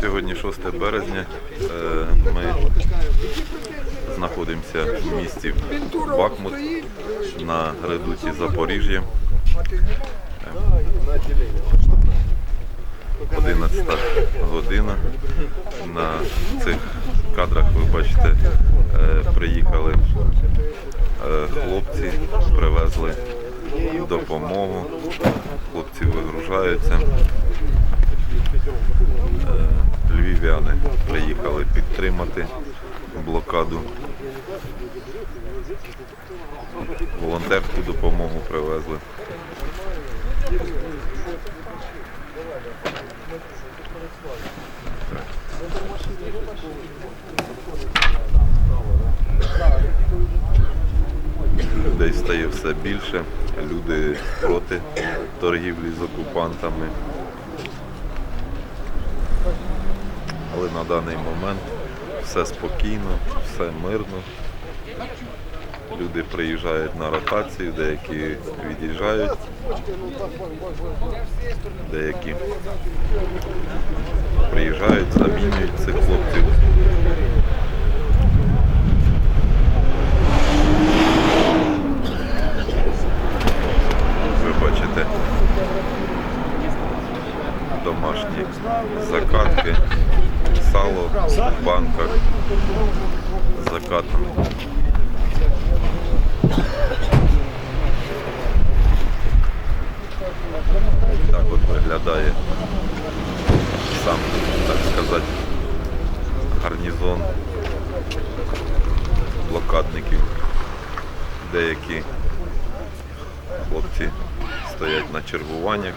Сьогодні 6 березня. Е, Ми знаходимося в місті Бахмут на редуті Запоріжжя. 11 година. На цих кадрах ви бачите, е, приїхали е, хлопці, привезли допомогу. Хлопці вигружаються. Львів'яни приїхали підтримати блокаду. Волонтерську допомогу привезли. Людей стає все більше. Люди проти торгівлі з окупантами. Але на даний момент все спокійно, все мирно. Люди приїжджають на ротацію, деякі від'їжджають, деякі приїжджають, замінюють цих хлопців. Ви бачите домашні закатки, сало в банках закатане. Так от виглядає сам, так сказати, гарнізон блокадників. Деякі хлопці стоять на чергуваннях.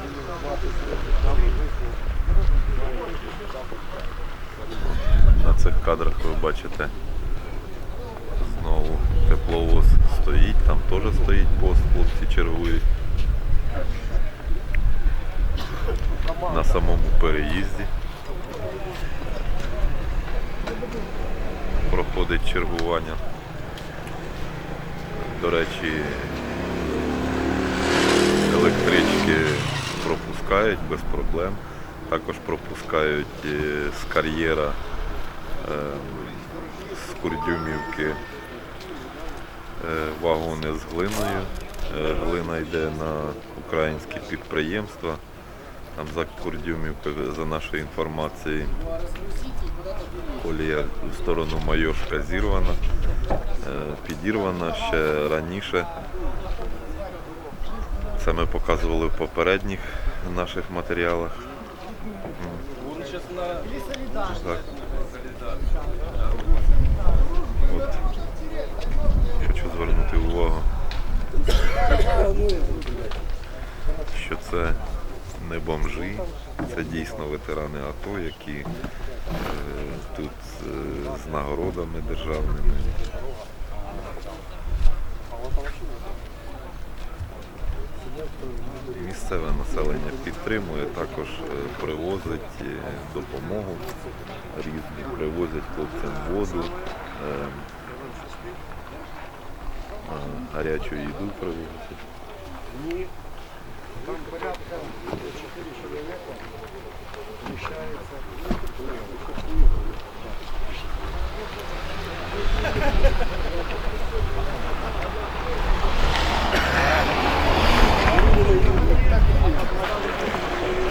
На цих кадрах ви бачите знову тепловоз стоїть, там теж стоїть пост, хлопці чергують. На самому переїзді проходить чергування. До речі, електрички пропускають без проблем. Також пропускають е, з кар'єра е, з Курдюмівки е, вагони з глиною. Е, Глина йде на українські підприємства. Там за Курдюмівкою, за нашою інформацією, колія в сторону Майошка зірвана, підірвана ще раніше. Це ми показували в попередніх наших матеріалах. Так. От. Хочу звернути увагу, що це не бомжі, це дійсно ветерани АТО, які е, тут е, з нагородами державними. Місцеве населення підтримує, також е, привозить е, допомогу різну, привозять хлопцям воду, е, гарячу їду привозять.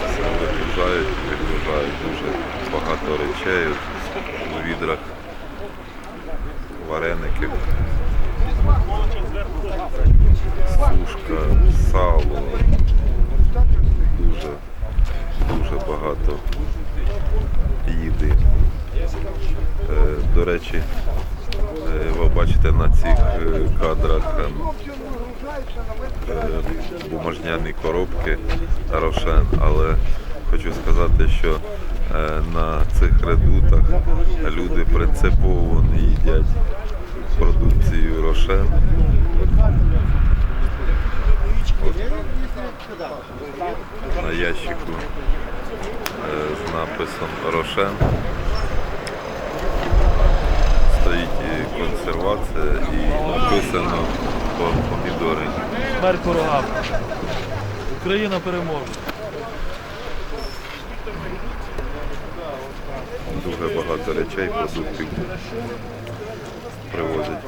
Все вигружають, вигружають дуже багато речей От у відрах, вареників, сушка, сало, дуже, дуже багато їди. Е, До речі, е, ви бачите на цих е, кадрах бумажняні коробки Рошен, але хочу сказати, що на цих редутах люди принципово не їдять продукцію Рошен. От. На ящику е, з написом Рошен стоїть консервація і написано по- помідори. Смерть ворогам. Україна переможе. Дуже багато речей, продуктів привозять.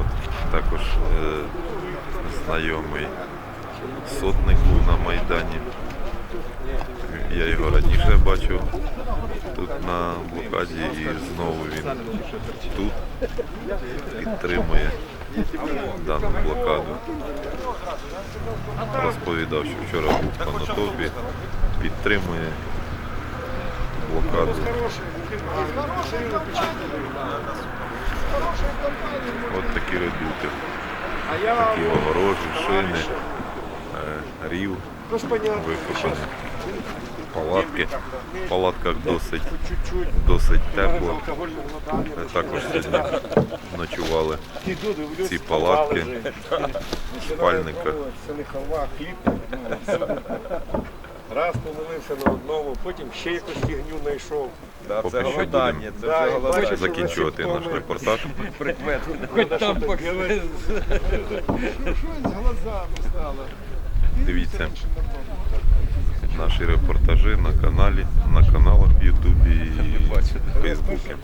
От. Також е, знайомий сотник був на Майдані. Я його раніше бачив тут на блокаді і знову він тут підтримує дану блокаду. Розповідав, що вчора був в Конотопі, підтримує блокаду. От такі редути. Такі огорожі, шини, е, рів викопані. Палатки. В палатках досить, досить тепло. Ми також сьогодні ночували в ці палатки, в спальниках. Це не халва, хліб. Раз помилився на одному, потім ще якусь фігню знайшов. Да, Поки це що голодання, це Да, бачиш, Закінчувати наш репортаж. Хоч там покажи. Дивіться наші репортажі на каналі, на каналах в Ютубі і Фейсбуці.